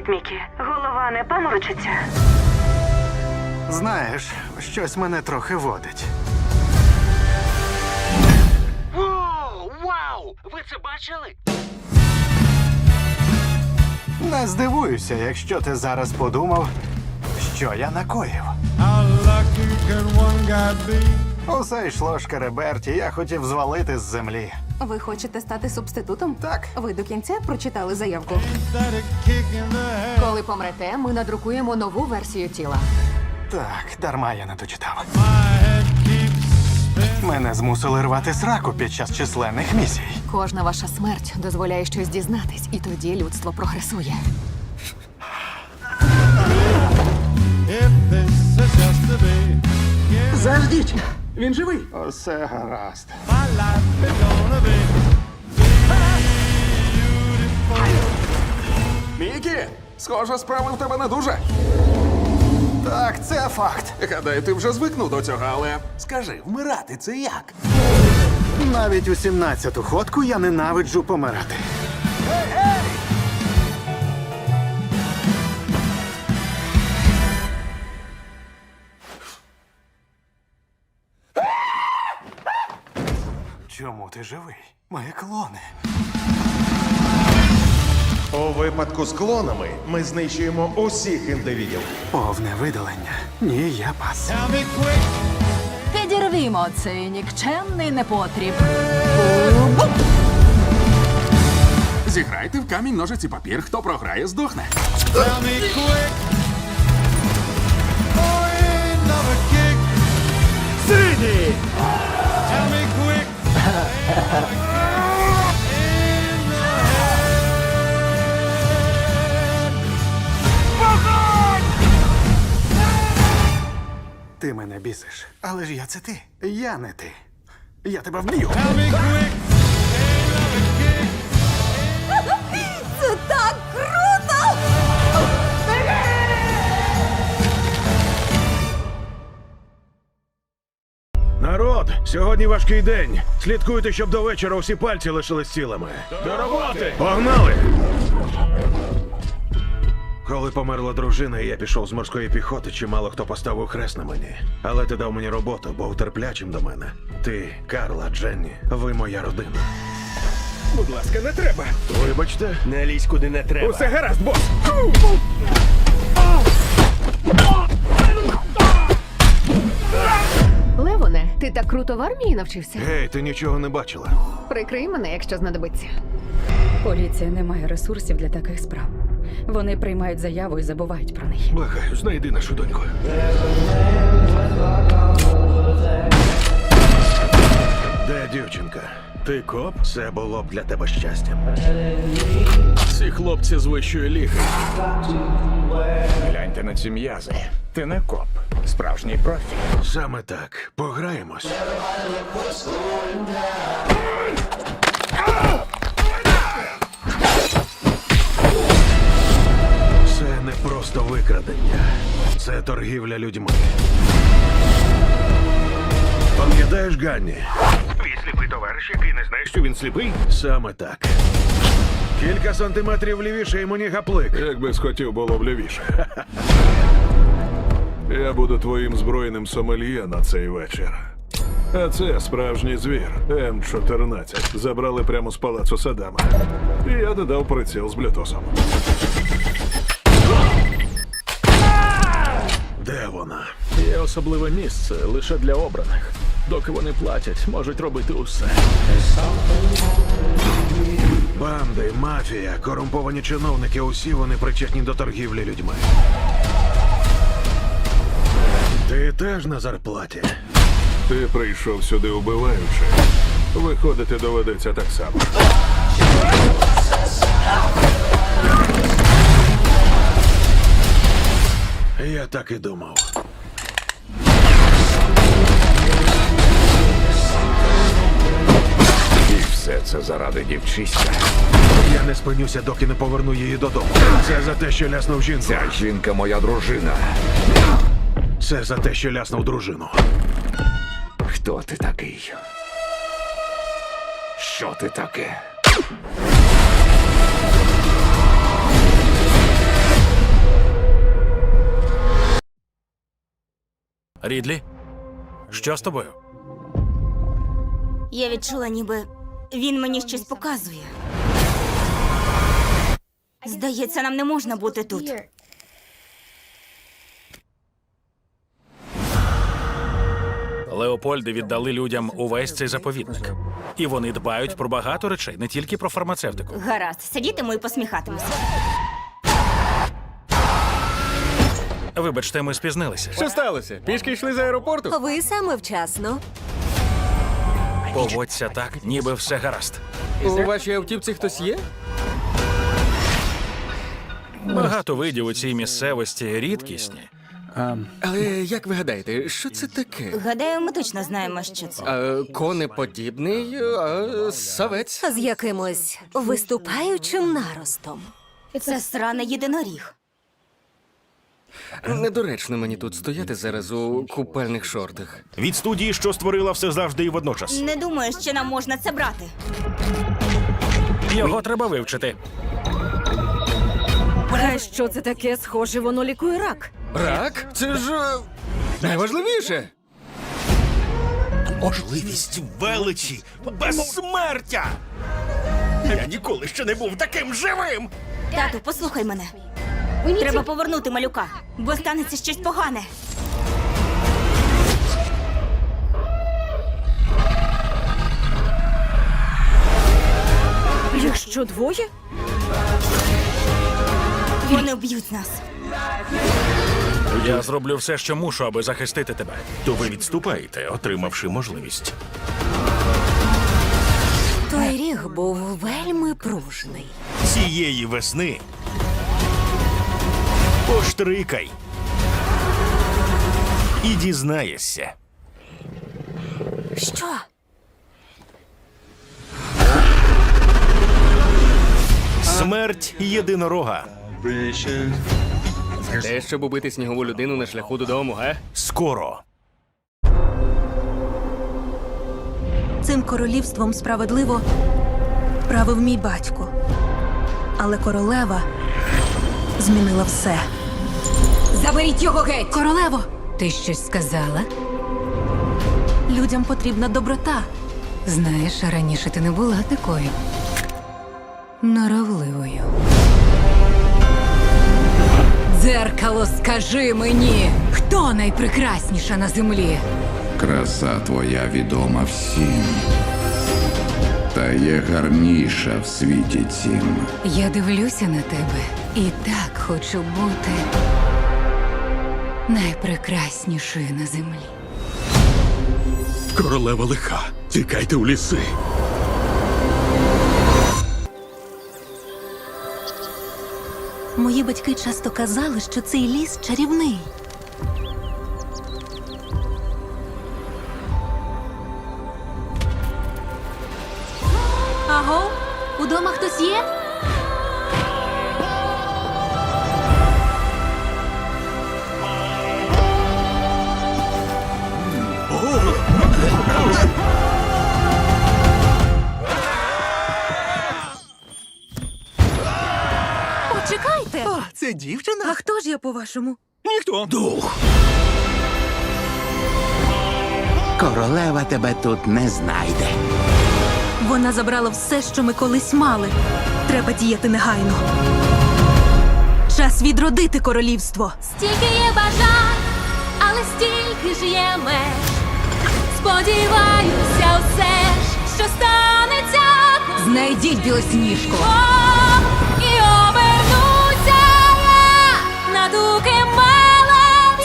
Привіт, Мікі. Голова не паморочиться. Знаєш, щось мене трохи водить. Воу, вау! Ви це бачили? Не здивуюся, якщо ти зараз подумав, що я накоїв. Усе йшло шкереберті, я хотів звалити з землі. Ви хочете стати субститутом? Так. Ви до кінця прочитали заявку. Коли помрете, ми надрукуємо нову версію тіла. Так, дарма я не дочитав. Мене змусили рвати сраку під час численних місій. Кожна ваша смерть дозволяє щось дізнатись, і тоді людство прогресує. Заждіть! Він живий! Усе гаразд. Мікі, схоже, справи в тебе не дуже. Так, це факт. Гадаю, ти вже звикнув до цього, але скажи, вмирати це як? Навіть у 17-ту ходку я ненавиджу помирати. Ти живий? Ми клони. У випадку з клонами ми знищуємо усіх індивідів. Повне видалення. Ні, я пас. Підірвімо цей нікчемний непотріб. Зіграйте в камінь, ножиці, папір. Хто програє, здохне. tell Ти мене бісиш. Але ж я це ти. Я не ти. Я тебе вб'ю. Сьогодні важкий день. Слідкуйте, щоб до вечора усі пальці лишились цілими. До роботи! Погнали! Коли померла дружина, і я пішов з морської піхоти, чимало хто поставив хрест на мені. Але ти дав мені роботу, був терплячим до мене. Ти, Карла, Дженні, ви моя родина. Будь ласка, не треба! Вибачте, Не лізь куди не треба. усе гаразд, бос! Левоне, круто в армії навчився? Гей, ти нічого не бачила. Прикрий мене, якщо знадобиться. Поліція не має ресурсів для таких справ. Вони приймають заяву і забувають про неї. Благаю, знайди нашу доньку. Де дівчинка? Ти коп? Це було б для тебе щастям. Ці хлопці з вищої ліги. Гляньте на ці м'язи. Ти не коп. Справжній профі. Саме так. Пограємось. Це не просто викрадення. Це торгівля людьми. Пам'ятаєш Ганні? Твій сліпий товариш, який не знає, що він сліпий? Саме так. Кілька сантиметрів лівіше йому ні гаплик. Якби схотів було б лівіше. Я буду твоїм збройним сомельє на цей вечір. А це справжній звір М14. Забрали прямо з палацу Садама. І я додав приціл з блютусом. Де вона? Є особливе місце лише для обраних. Доки вони платять, можуть робити усе. Банди, мафія, корумповані чиновники, усі вони причетні до торгівлі людьми. Ти теж на зарплаті. Ти прийшов сюди убиваючи. Виходити доведеться так само. Я так і думав. І все це заради дівчиська. Я не спинюся, доки не поверну її додому. Це за те, що ляснув жінку. Ця жінка моя дружина. Все за те, що ляснув дружину. Хто ти такий? Що ти таке? Рідлі? Що з тобою? Я відчула, ніби він мені щось показує. Здається, нам не можна бути тут. Леопольди віддали людям увесь цей заповідник. І вони дбають про багато речей, не тільки про фармацевтику. Гаразд, сидітиму і посміхатимуся. Вибачте, ми спізнилися. Що сталося? Пішки йшли з аеропорту? Ви саме вчасно. Поводься так, ніби все гаразд. У вашій автівці хтось є? Багато видів у цій місцевості рідкісні. Але як ви гадаєте, що це таке? Гадаю, ми точно знаємо, що це. А, конеподібний а, савець. З якимось виступаючим наростом. Це сраний єдиноріг. Недоречно мені тут стояти зараз у купальних шортах. Від студії, що створила все завжди і водночас. Не думаю, що нам можна це брати. Його треба вивчити. А що це таке? Схоже, воно лікує рак. Рак? Це ж е, найважливіше. Можливість величі, безсмертя. Я ніколи ще не був таким живим. Тату, послухай мене. Треба повернути малюка, бо станеться щось погане. Якщо двоє? Вони вб'ють нас. Я зроблю все, що мушу, аби захистити тебе. То ви відступаєте, отримавши можливість. Той ріг був вельми пружний. Цієї весни. Поштрикай. І дізнаєшся. Що? Смерть єдинорога. Те, щоб убити снігову людину на шляху додому, га? Скоро. Цим королівством справедливо правив мій батько. Але королева змінила все. Заберіть його геть! Королево, Ти щось сказала? людям потрібна доброта. Знаєш, раніше ти не була такою норовливою. Дзеркало, скажи мені, хто найпрекрасніша на землі? Краса твоя відома всім. Та є гарніша в світі цім. Я дивлюся на тебе і так хочу бути найпрекраснішою на землі. Королева лиха. Тікайте у ліси. Мої батьки часто казали, що цей ліс чарівний. Аго, удома хтось є? Це дівчина? А хто ж я по-вашому? Ніхто. Дух. Королева тебе тут не знайде. Вона забрала все, що ми колись мали. Треба діяти негайно. Час відродити королівство. Стільки є бажань, але стільки ж є меж. Сподіваюся, все ж, що станеться Знайдіть білосніжку.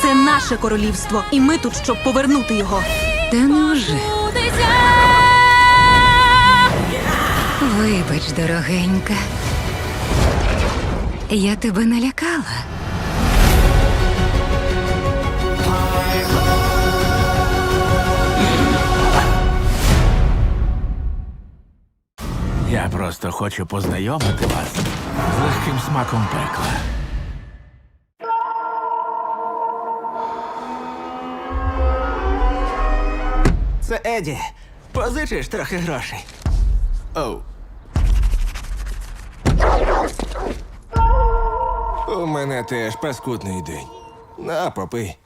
Це наше королівство, і ми тут, щоб повернути його. Та невже? Бутися. Вибач, дорогенька. Я тебе налякала. Я просто хочу познайомити вас з легким смаком пекла. Це Еді. Позичиш трохи грошей. Оу. У мене теж паскудний день. На, попий.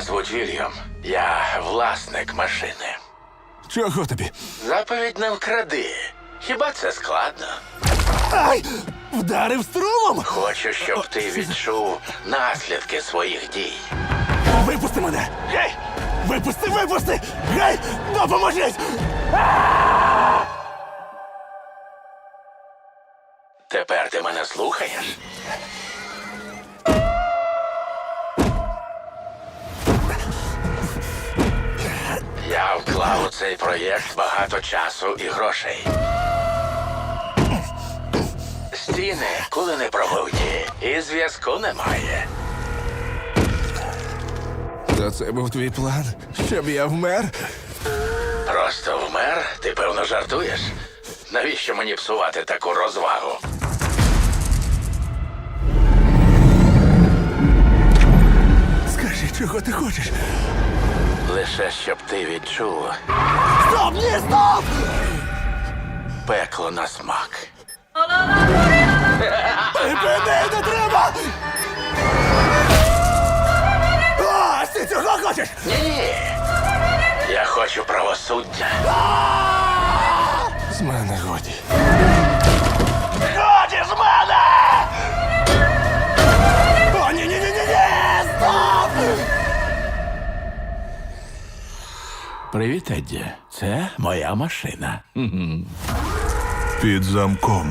Звуть Вільям. Я власник машини. Чого тобі? Заповідь не вкради. Хіба це складно? Ай! Вдарив струмом! Хочу, щоб ти відчув наслідки своїх дій. Випусти мене! Гей! Випусти, випусти! Гей! Допоможіть! Тепер ти мене слухаєш? Я вклав у цей проєкт багато часу і грошей. Стіни коли не пробуті, і зв'язку немає. То це був твій план, щоб я вмер? Просто вмер? Ти певно жартуєш? Навіщо мені псувати таку розвагу? Скажи, чого ти хочеш? Лише щоб ти відчув Стоп! Ні, стоп! пекло на смак. Припини, не треба! А, ти цього хочеш? Ні. Я хочу правосуддя. З мене. Годі Привіт, Едді. Це моя машина. Під замком.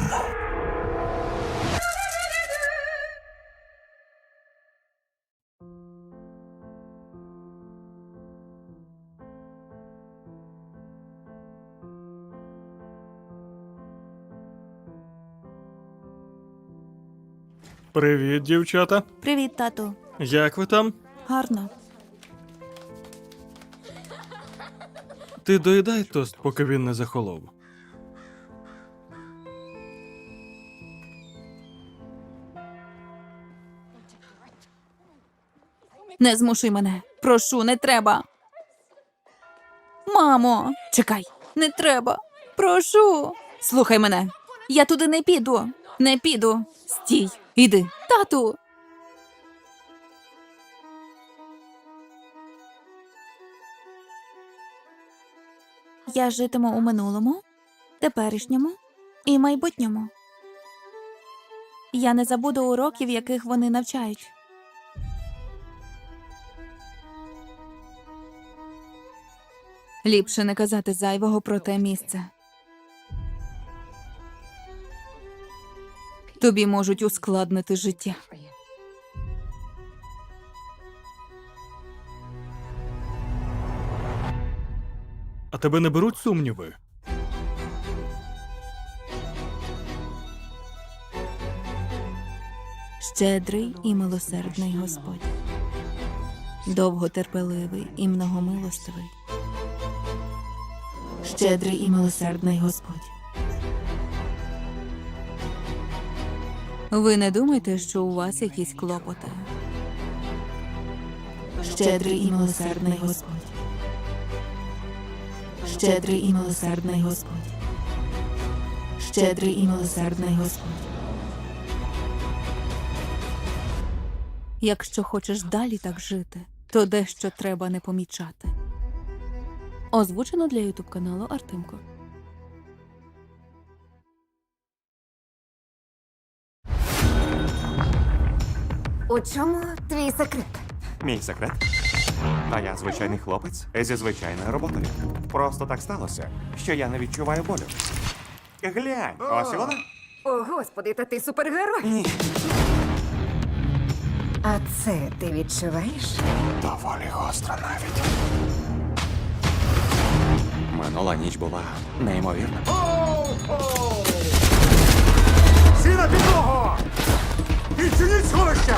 Привіт, дівчата. Привіт, тату. Як ви там? Гарно. Ти доїдай тост, поки він не захолов. Не змушуй мене. Прошу, не треба. Мамо, чекай, не треба. Прошу. Слухай мене. Я туди не піду. Не піду. Стій, іди. Тату. Я житиму у минулому, теперішньому і майбутньому. Я не забуду уроків, яких вони навчають. Ліпше не казати зайвого про те місце. Тобі можуть ускладнити життя. А тебе не беруть сумніви? Щедрий і милосердний Господь, довготерпеливий і многомилостивий. Щедрий і милосердний Господь. Ви не думайте, що у вас якісь клопоти. Щедрий і милосердний Господь. Щедрий і милосердний Господь. Щедрий і милосердний Господь. Якщо хочеш далі так жити, то дещо треба не помічати. Озвучено для ютуб каналу Артемко. У чому твій секрет? Мій секрет? Та я звичайний хлопець зі звичайною роботою. Просто так сталося, що я не відчуваю болю. Глянь, ось і вона. О, господи, та ти супергерой. А це ти відчуваєш? Доволі гостра навіть. Минула ніч була неймовірна. Всі на підлогу! Відчиніть сховища!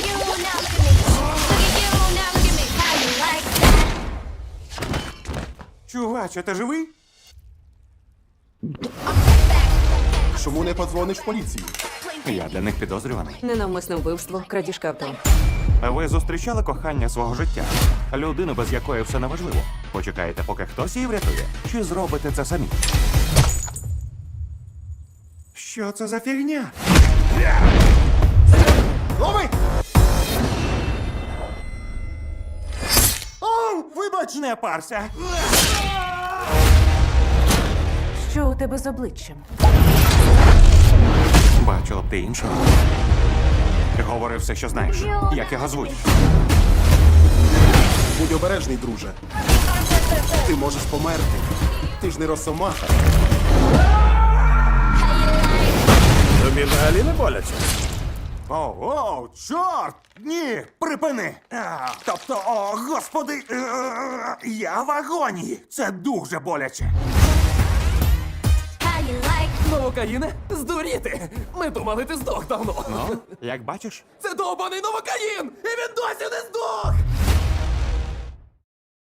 Чуваче, ти живий? Чому не подзвониш в поліцію? Я для них підозрюваний. Ненавмисне вбивство, крадіжка авто. Ви зустрічали кохання свого життя? Людину, без якої все неважливо. Почекаєте, поки хтось її врятує? Чи зробите це самі? Що це за фігня? Лови! Не парся! Що у тебе з обличчям? Бачила б ти іншого. Говори все, що знаєш. Як його звуть? Будь обережний, друже. Ти можеш померти. Ти ж не росомаха. Тобі взагалі не боляче? О, о, чорт! Ні, припини! А, тобто, о, господи, е, я в агонії. Це дуже боляче. Новокаїне? Здуріти! Ми думали, ти здох давно. Ну, як бачиш, Це довбаний новокаїн! І він досі не здох!